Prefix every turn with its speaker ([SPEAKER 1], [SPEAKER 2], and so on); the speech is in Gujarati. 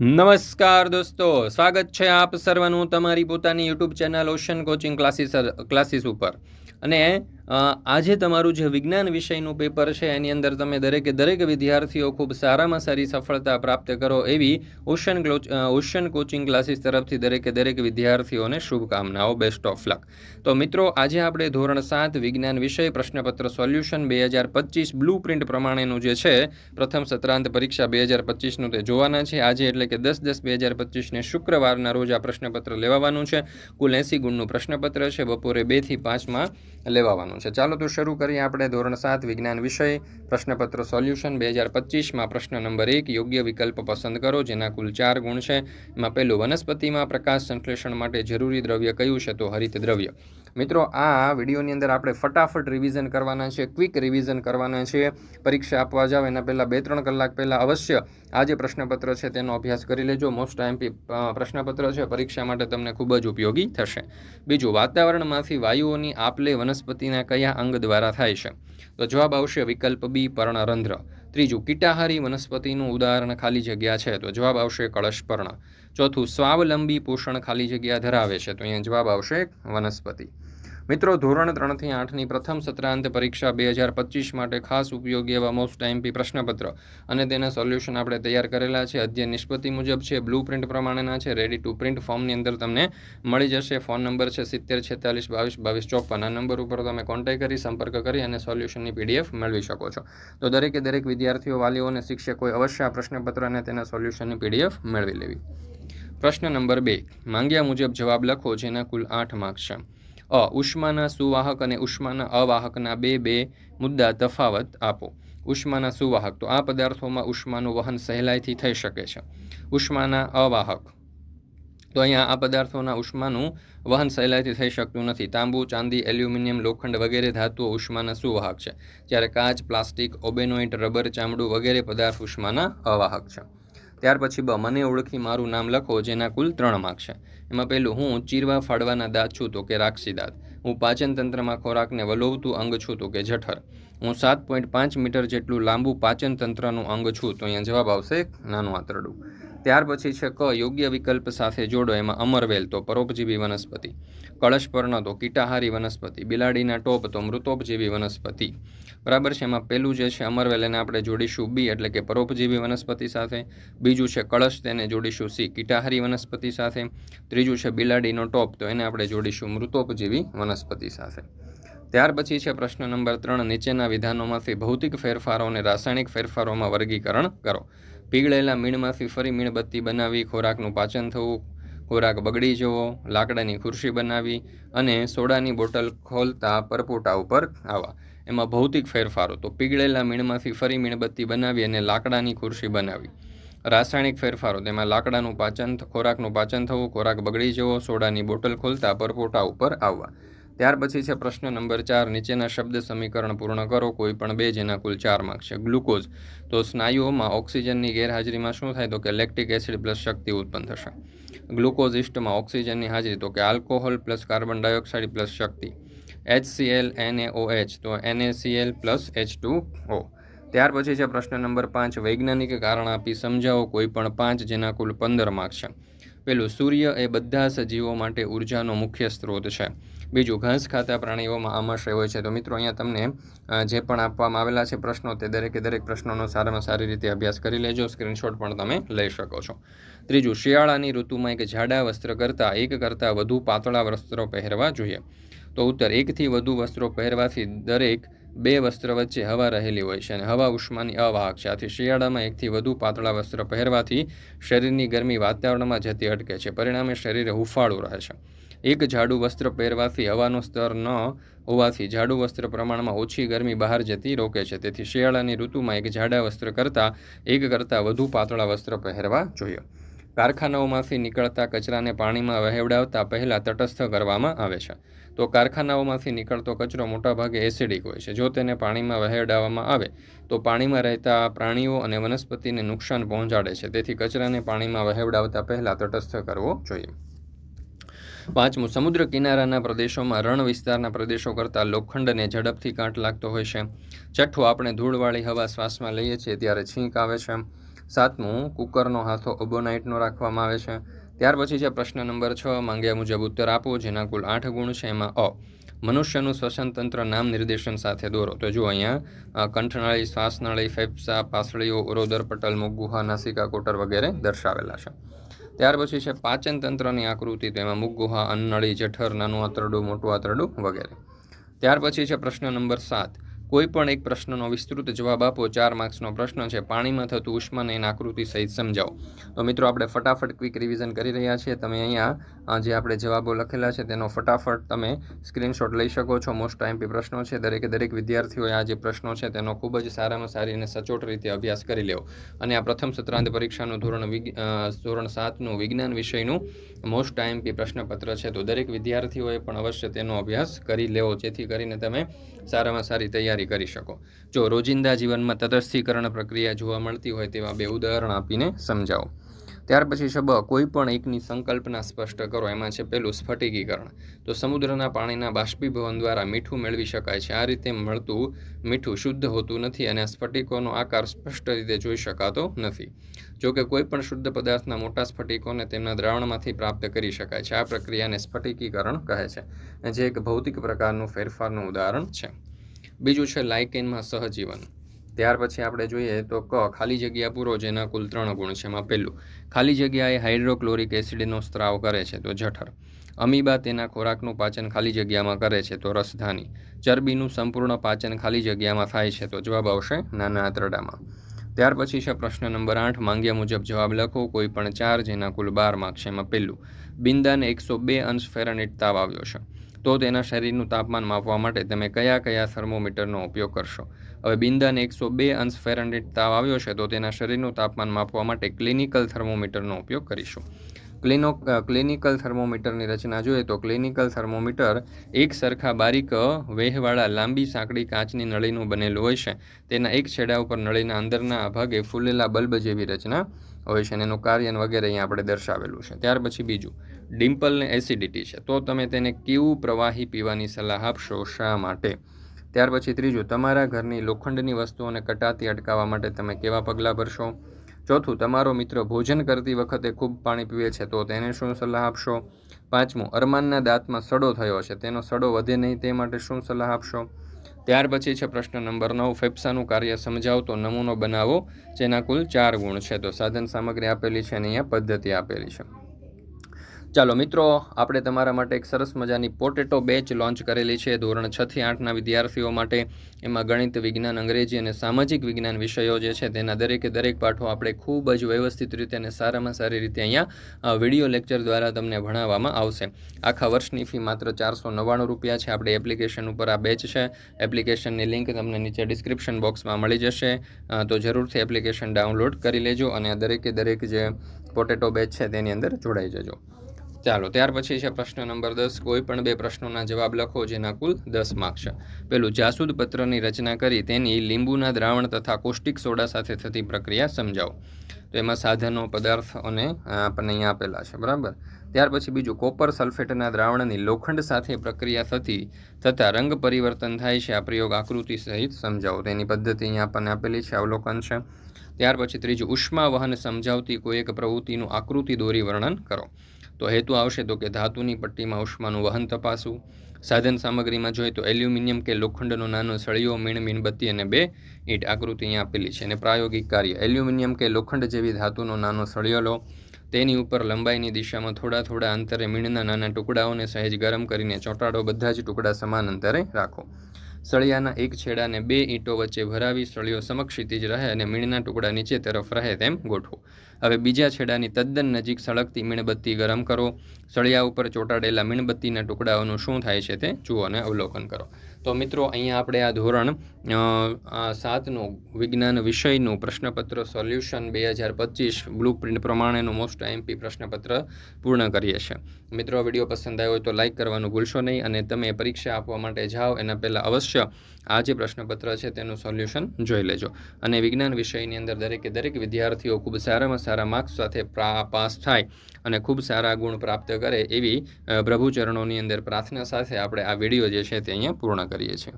[SPEAKER 1] નમસ્કાર દોસ્તો, સ્વાગત છે આપ સર્વનું તમારી પોતાની YouTube channel ocean coaching classes classes ઉપર. અને આજે તમારું જે વિજ્ઞાન વિષયનું પેપર છે, એની અંદર તમે દરેકે, દરેક વિદ્યાર્થીઓ ખૂબ સારામાં સારી સફળતા પ્રાપ્ત કરો એવી ઓશન ઓશન કોચિંગ ક્લાસીસ તરફથી દરેકે, દરેક વિદ્યાર્થીઓને શુભકામનાઓ. બેસ્ટ ઓફ લક તો મિત્રો, આજે આપણે ધોરણ સાત વિજ્ઞાન વિષય પ્રશ્નપત્ર સોલ્યુશન બે હજાર પચીસ બ્લુ પ્રિન્ટ પ્રમાણેનું જે છે, પ્રથમ સત્રાંત પરીક્ષા બે હજાર પચીસનું તે જોવાના છે. આજે એટલે કે દસ દસ બે હજાર પચીસને શુક્રવારના રોજ આ પ્રશ્નપત્ર લેવાવાનું છે. કુલ એંસી ગુણનું પ્રશ્નપત્ર છે, બપોરે બેથી પાંચમાં લેવાવાનું છે. ચાલો તો શરૂ કરીએ આપણે ધોરણ સાત વિજ્ઞાન વિષય, પ્રશ્નપત્ર સોલ્યુશન. બે હજાર પચીસમાં પ્રશ્ન નંબર એક, યોગ્ય વિકલ્પ પસંદ કરો, જેના કુલ ચાર ગુણ છે. એમાં પહેલું વનસ્પતિમાં પ્રકાશ સંશ્લેષણ માટે જરૂરી દ્રવ્ય કયું છે? તો હરિત દ્રવ્ય. મિત્રો, આ વિડીયોની અંદર આપણે ફટાફટ રિવિઝન કરવાના છે ક્વિક રિવિઝન કરવાના છે. પરીક્ષા આપવા જાવ, એના પહેલાં બે ત્રણ કલાક પહેલાં અવશ્ય આ જે પ્રશ્નપત્ર છે, તેનો અભ્યાસ કરી લેજો. મોસ્ટ આઈએમપી પ્રશ્નપત્ર છે, પરીક્ષા માટે તમને ખૂબ જ ઉપયોગી થશે. બીજું વાતાવરણમાંથી વાયુઓની આપલે વનસ્પતિના કયા અંગ દ્વારા થાય છે? તો જવાબ આવશે વિકલ્પ બી, પર્ણરંધ્ર. ત્રીજું, કીટાહારી વનસ્પતિનું ઉદાહરણ ખાલી જગ્યા છે તો જવાબ આવશે કળશપર્ણ. ચોથું, સ્વાવલંબી પોષણ ખાલી જગ્યા ધરાવે છે તો અહીંયા જવાબ આવશે વનસ્પતિ. મિત્રો, ધોરણ ત્રણથી આઠની પ્રથમ સત્રાંત પરીક્ષા બે હજાર પચીસ માટે ખાસ ઉપયોગી એવા મોસ્ટ ટાઈમપી પ્રશ્નપત્ર. અને તેના સોલ્યુશન આપણે તૈયાર કરેલા છે. અધ્યયન નિષ્પત્તિ મુજબ છે બ્લુ પ્રિન્ટ પ્રમાણેના છે રેડી ટુ પ્રિન્ટ ફોર્મની અંદર તમને મળી જશે. ફોન નંબર છે સિત્તેર, છેતાલીસ, બાવીસ બાવીસ, ચોપન. આ નંબર ઉપર તમે કોન્ટેક્ટ કરી, સંપર્ક કરી અને સોલ્યુશનની પીડીએફ મેળવી શકો છો. તો દરેકે દરેક વિદ્યાર્થીઓ, વાલીઓ અને શિક્ષકોએ અવશ્ય આ પ્રશ્નપત્ર અને તેના સોલ્યુશનની પીડીએફ મેળવી લેવી. પ્રશ્ન નંબર બે. માંગ્યા મુજબ જવાબ લખો, જેના કુલ આઠ માર્ક્સ છે. અ, ઉષ્માના સુવાહક અને ઉષ્માના અવાહકના બે બે મુદ્દા તફાવત આપો. ઉષ્માના સુવાહક, તો આ પદાર્થોમાં ઉષ્માનું વહન સહેલાઈથી થઈ શકે છે. ઉષ્માના અવાહક. તો અહીંયા આ પદાર્થોના ઉષ્માનું વહન સહેલાઈથી થઈ શકતું નથી. તાંબુ, ચાંદી, એલ્યુમિનિયમ, લોખંડ વગેરે ધાતુઓ ઉષ્માના સુવાહક છે. જ્યારે કાચ, પ્લાસ્ટિક ઓબેનોઇટ રબર, ચામડું વગેરે પદાર્થ ઉષ્માના અવાહક છે. ત્યાર પછી બ, મને ઓળખી મારું નામ લખો, જેના કુલ ત્રણ માર્ક છે. એમાં પહેલું, હું ચીરવા ફાડવાના દાંત છું તો કે રાક્ષી દાંત. હું પાચન તંત્રમાં ખોરાકને વલોવતું અંગ છું તો કે જઠર. હું સાત પોઈન્ટ પાંચ મીટર જેટલું લાંબુ પાચન તંત્રનું અંગ છું તો અહીંયા જવાબ આવશે નાનું આંતરડું. ત્યાર પછી છે ક, યોગ્ય વિકલ્પ સાથે જોડો, એમાં અમરવેલ તો પરોપજીવી વનસ્પતિ કળશપર્ણ તો કીટાહારી વનસ્પતિ, બિલાડીના ટોપ તો મૃતોપજીવી વનસ્પતિ. બરાબર છે, એમાં પહેલું જે છે અમરવેલ એને આપણે જોડીશું બી એટલે કે પરોપજીવી વનસ્પતિ સાથે, બીજું છે કળશ તેને જોડીશું સી, કીટાહારી વનસ્પતિ સાથે, ત્રીજું છે બિલાડીનો ટોપ તો એને આપણે જોડીશું મૃતોપજીવી વનસ્પતિ સાથે. ત્યાર પછી છે પ્રશ્ન નંબર ત્રણ, નીચેના વિધાનોમાંથી ભૌતિક ફેરફારો અને રાસાયણિક ફેરફારોમાં વર્ગીકરણ કરો. પીગળેલા મીણમાંથી ફરી મીણબત્તી બનાવી, ખોરાકનું પાચન થવું, ખોરાક બગડી જવો, લાકડાની ખુરશી બનાવી અને સોડાની બોટલ ખોલતા પરપોટા ઉપર આવવા એમાં ભૌતિક ફેરફારો. તો પીગળેલા મીણમાંથી ફરી મીણબત્તી બનાવી અને લાકડાની ખુરશી બનાવી. રાસાયણિક ફેરફારો. તેમાં લાકડાનું પાચન, ખોરાકનું પાચન થવું, ખોરાક બગડી જવો, સોડાની બોટલ ખોલતા પરપોટા ઉપર આવવા ત્યાર પછી છે પ્રશ્ન નંબર ચાર, નીચેના શબ્દ સમીકરણ પૂર્ણ કરો, કોઈ પણ બે જેના કુલ ચાર માર્ક છે. ગ્લુકોઝ. તો સ્નાયુઓમાં ઓક્સિજનની ગેરહાજરીમાં શું થાય? તો કે લેક્ટિક એસિડ પ્લસ શક્તિ ઉત્પન્ન થશે. ગ્લુકોઝ ઇસ્ટમાં ઓક્સિજનની હાજરી, તો કે alcohol plus carbon dioxide plus શક્તિ. HCl NaOH તો NaCl plus H two O ત્યાર પછી છે પ્રશ્ન નંબર પાંચ, વૈજ્ઞાનિક કારણ આપી સમજાવો કોઈ પણ પાંચ જેના કુલ પંદર માર્ક છે. પેલું, સૂર્ય એ બધા સજીવો માટે ઉર્જાનો મુખ્ય સ્ત્રોત છે. બીજું ઘાસ ખાતા પ્રાણીઓમાં આમાશય હોય છે. તો મિત્રો, અહીંયા તમને જે પણ આપવામાં આવેલા છે પ્રશ્નો તે દરેકે દરેક પ્રશ્નોનો સારામાં સારી રીતે અભ્યાસ કરી લેજો. સ્ક્રીનશોટ પણ તમે લઈ શકો છો. ત્રીજું, શિયાળાની ઋતુમાં એક જાડા વસ્ત્ર કરતાં એક કરતાં વધુ પાતળા વસ્ત્રો પહેરવા જોઈએ. તો ઉત્તર, એકથી વધુ વસ્ત્રો પહેરવાથી દરેક બે વસ્ત્ર વચ્ચે હવા રહેલી હોય છે અને હવા ઉષ્માની અવાહક છે. આથી શિયાળામાં એકથી વધુ પાતળા વસ્ત્ર પહેરવાથી શરીરની ગરમી વાતાવરણમાં જતી અટકે છે. પરિણામે શરીર હુફાળું રહે છે. એક જાડું વસ્ત્ર પહેરવાથી હવાનું સ્તર ન હોવાથી જાડું વસ્ત્ર પ્રમાણમાં ઓછી ગરમી બહાર જતી રોકે છે. તેથી શિયાળાની ઋતુમાં એક જાડા વસ્ત્ર કરતાં, એક કરતાં વધુ પાતળા વસ્ત્ર પહેરવા જોઈએ. કારખાનાઓમાંથી નીકળતા કચરાને પાણીમાં વહેવડાવતા પહેલાં તટસ્થ કરવામાં આવે છે. તો કારખાનાઓમાંથી નીકળતો કચરો મોટાભાગે એસિડિક હોય છે. જો તેને પાણીમાં વહેવડાવવામાં આવે, તો પાણીમાં રહેતા પ્રાણીઓ અને વનસ્પતિને નુકસાન પહોંચાડે છે. તેથી કચરાને પાણીમાં વહેવડાવતા પહેલાં તટસ્થ કરવો જોઈએ. પાંચમું, સમુદ્ર કિનારાના પ્રદેશોમાં રણ વિસ્તારના પ્રદેશો કરતાં લોખંડને ઝડપથી કાંટ લાગતો હોય છે. છઠ્ઠું, આપણે ધૂળવાળી હવા શ્વાસમાં લઈએ છીએ ત્યારે છીંક આવે છે. સાતમું, કુકરનો હાથો ઓબોનાઇટનો રાખવામાં આવે છે. ત્યાર પછી છે પ્રશ્ન નંબર છ, માંગ્યા મુજબ ઉત્તર આપો, જેના કુલ આઠ ગુણ છે એમાં અ, મનુષ્યનું શ્વસન તંત્ર નામ નિર્દેશન સાથે દોરો. તો જો અહીંયા કંઠનાળી, શ્વાસનળી, ફેફસા, પાસળીઓ, ઉરોદર, પટલ, મુખ, ગુહા, નાસિકા, કોટર વગેરે દર્શાવેલા છે. ત્યાર પછી છે પાચન તંત્રની આકૃતિ તો એમાં મુખ, ગુહા, અન્નળી, જઠર, નાનું આંતરડું, મોટું આંતરડું વગેરે. ત્યાર પછી છે પ્રશ્ન નંબર સાત. કોઈ પણ એક પ્રશ્નનો વિસ્તૃત જવાબ આપો. ચાર માર્ક્સનો પ્રશ્ન છે. પાણીમાં થતું ઉષ્માને એની આકૃતિ સહિત સમજાવો. તો મિત્રો, આપણે ફટાફટ ક્વિક રિવિઝન કરી રહ્યા છીએ. તમે અહીંયા જે આપણે જવાબો લખેલા છે તેનો ફટાફટ તમે સ્ક્રીનશોટ લઈ શકો છો. મોસ્ટ આઈમ્પી પ્રશ્નો છે. દરેકે દરેક વિદ્યાર્થીઓએ આ જે પ્રશ્નો છે તેનો ખૂબ જ સારામાં સારી અને સચોટ રીતે અભ્યાસ કરી લેવો. અને આ પ્રથમ સત્રાંત પરીક્ષાનું ધોરણ ધોરણ સાતનું વિજ્ઞાન વિષયનું મોસ્ટ આઈમ્પી પ્રશ્નપત્ર છે. તો દરેક વિદ્યાર્થીઓએ પણ અવશ્ય તેનો અભ્યાસ કરી લેવો. જેથી કરીને તમે સારામાં સારી તૈયારી કરી શકો. જો રોજિંદા જીવનમાં તટસ્થીકરણ પ્રક્રિયા જોવા મળતી હોય તેવા બે ઉદાહરણ આપીને સમજાવો. ત્યાર પછી શબ કોઈ પણ એકની સંકલ્પના સ્પષ્ટ કરો. એમાં છે પેલું સ્ફટિકીકરણ. તો સમુદ્રના પાણીના બાષ્પીભવન દ્વારા મીઠું મેળવી શકાય છે. આ રીતે મળતું મીઠું શુદ્ધ હોતું નથી અને સ્ફટિકોનો આકાર સ્પષ્ટ રીતે જોઈ શકાતો નથી. જોકે કોઈ પણ શુદ્ધ પદાર્થના મોટા સ્ફટિકોને તેમના દ્રાવણમાંથી પ્રાપ્ત કરી શકાય છે. આ પ્રક્રિયાને સ્ફટિકીકરણ કહે છે. જે એક ભૌતિક પ્રકારનું ફેરફારનું ઉદાહરણ છે. બીજું છે લાઇકેનમાં સહજીવન. ત્યાર પછી આપણે જોઈએ તો ક, ખાલી જગ્યા પૂરો જેના કુલ ત્રણ ગુણ છે એમાં પહેલું. ખાલી જગ્યાએ હાઇડ્રોક્લોરિક એસિડનો સ્ત્રાવ કરે છે તો જઠર. અમીબા તેના ખોરાકનું પાચન ખાલી જગ્યામાં કરે છે તો રસધાની. ચરબીનું સંપૂર્ણ પાચન ખાલી જગ્યામાં થાય છે તો જવાબ આવશે નાના આંતરડામાં. ત્યાર પછી છે પ્રશ્ન નંબર આઠ, માંગ્યા મુજબ જવાબ લખો, કોઈ પણ ચાર જેના કુલ બાર માર્ક એમાં પહેલું. બિંદાને એકસો બે અંશ ફેરનહીટ તાવ આવ્યો છે. તો તેના શરીરનું તાપમાન માપવા માટે તમે કયા કયા થર્મોમીટરનો ઉપયોગ કરશો? હવે બિંદાને એકસો બે અંશ ફેરનહીટ તાવ આવ્યો છે તો તેના શરીરનું તાપમાન માપવા માટે ક્લિનિકલ થર્મોમીટરનો ઉપયોગ કરીશું. ક્લિનો ક્લિનિકલ થર્મોમીટરની રચના જોઈએ તો ક્લિનિકલ થર્મોમીટર એક સરખા બારીક વેહવાળા, લાંબી સાંકડી કાચની નળીનું બનેલું હોય છે. તેના એક છેડા ઉપર નળીના અંદરના ભાગે ફૂલેલા બલ્બ જેવી રચના હોય છે અને એનું કાર્ય વગેરે અહીંયા આપણે દર્શાવેલું છે. ત્યાર પછી બીજું ડિમ્પલને એસિડિટી છે. તો તમે તેને કેવું પ્રવાહી પીવાની સલાહ આપશો, શા માટે? ત્યાર પછી ત્રીજું, તમારા ઘરની લોખંડની વસ્તુઓને કટાતી અટકાવવા માટે તમે કેવા પગલાં ભરશો? ચોથું, તમારો મિત્ર ભોજન કરતી વખતે ખૂબ પાણી પીવે છે, તો તેને શું સલાહ આપશો? પાંચમું, અરમાનના દાંતમાં સડો થયો છે, તેનો સડો વધે નહીં તે માટે શું સલાહ આપશો? ત્યાર પછી છે પ્રશ્ન નંબર નવ, ફેફસાનું કાર્ય સમજાવતો નમૂનો બનાવો, જેના કુલ ચાર ગુણ છે. તો સાધન સામગ્રી આપેલી છે અને અહીંયા પદ્ધતિ આપેલી છે. ચાલો મિત્રો, આપણે તમારા માટે એક સરસ મજાની પોટેટો બેચ લોન્ચ કરેલી છે ધોરણ છ થી આઠના વિદ્યાર્થીઓ માટે. એમાં ગણિત, વિજ્ઞાન, અંગ્રેજી અને સામાજિક વિજ્ઞાન વિષયો જે છે તેના દરેકે દરેક પાઠો આપણે ખૂબ જ વ્યવસ્થિત રીતે અને સારામાં સારી રીતે અહીંયા વીડિયો લેક્ચર દ્વારા તમને ભણાવવામાં આવશે. આખા વર્ષની ફી માત્ર ચારસો નવ્વાણું રૂપિયા છે. આપણે એપ્લિકેશન ઉપર આ બેચ છે. એપ્લિકેશનની લિંક તમને નીચે ડિસ્ક્રિપ્શન બોક્સમાં મળી જશે. તો જરૂરથી એપ્લિકેશન ડાઉનલોડ કરી લેજો અને દરેકે દરેક જે પોટેટો બેચ છે તેની અંદર જોડાઈ જજો. ચાલો, ત્યાર પછી છે પ્રશ્ન નંબર દસ. કોઈ પણ બે પ્રશ્નોના જવાબ લખો જેના કુલ દસ માર્ક છે. પેલું જાસૂદ પત્રની રચના કરી તેની લીંબુના દ્રાવણ તથા કોષ્ટિક સોડા સાથે થતી પ્રક્રિયા સમજાવો. તો એમાં સાધનો, પદાર્થ અને આપણને અહીંયા આપેલા છે, બરાબર? ત્યાર પછી બીજું, કોપર સલ્ફેટના દ્રાવણની લોખંડ સાથે પ્રક્રિયા થતી થતાં રંગ પરિવર્તન થાય છે, આ પ્રયોગ આકૃતિ સહિત સમજાવો. તેની પદ્ધતિ અહીંયા આપણને આપેલી છે, અવલોકન છે. ત્યાર પછી ત્રીજું ઉષ્મા વહન સમજાવતી કોઈ એક પ્રવૃત્તિનું આકૃતિ દોરી વર્ણન કરો. તો હેતુ આવશે તો કે ધાતુની પટ્ટીમાં ઉષ્માનું વહન તપાસવું. સાધન સામગ્રીમાં જોઈએ તો એલ્યુમિનિયમ કે લોખંડનો નાનો સળિયો, મીણ, મીણબત્તી અને બે ઈંટ આકૃતિ અહીંયા આપેલી છે અને પ્રાયોગિક કાર્ય. એલ્યુમિનિયમ કે લોખંડ જેવી ધાતુનો નાનો સળિયો લો. તેની ઉપર લંબાઈની દિશામાં થોડા થોડા અંતરે મીણના નાના ટુકડાઓને સહેજ ગરમ કરીને ચોંટાડો. બધા જ ટુકડા સમાન અંતરે રાખો. સળિયાના એક છેડાને બે ઈંટો વચ્ચે ભરાવી સળિયો સમક્ષિતિજ રહે અને મીણના ટુકડા નીચે તરફ રહે તેમ ગોઠવો. હવે બીજા છેડાની તદ્દન નજીક સળગતી મીણબત્તી ગરમ કરો. સળિયા ઉપર ચોંટાડેલા મીણબત્તીના ટુકડાઓનું શું થાય છે તે જુઓ અને અવલોકન કરો. તો મિત્રો, અહીંયા આપણે આ ધોરણ સાતનું વિજ્ઞાન વિષયનું પ્રશ્નપત્ર સોલ્યુશન બે હજાર પચીસ બ્લુ પ્રિન્ટ પ્રમાણેનું મોસ્ટ આઈએમપી પ્રશ્નપત્ર પૂર્ણ કરીએ છીએ. મિત્રો, વીડિયો પસંદ આવ્યો હોય તો લાઇક કરવાનું ભૂલશો નહીં અને તમે પરીક્ષા આપવા માટે જાઓ. એના પહેલાં અવશ્ય આ જે પ્રશ્નપત્ર છે તેનું સોલ્યુશન જોઈ લેજો. અને વિજ્ઞાન વિષયની અંદર દરેકે દરેક વિદ્યાર્થીઓ ખૂબ સારામાં સારા માર્ક્સ સાથે પાસ થાય અને ખૂબ સારા ગુણ પ્રાપ્ત કરે એવી પ્રભુચરણોની પ્રભુ ચરણોની અંદર પ્રાર્થના સાથે આપણે આ વીડિયો જે છે તે અહીંયા પૂર્ણ કરીએ છીએ.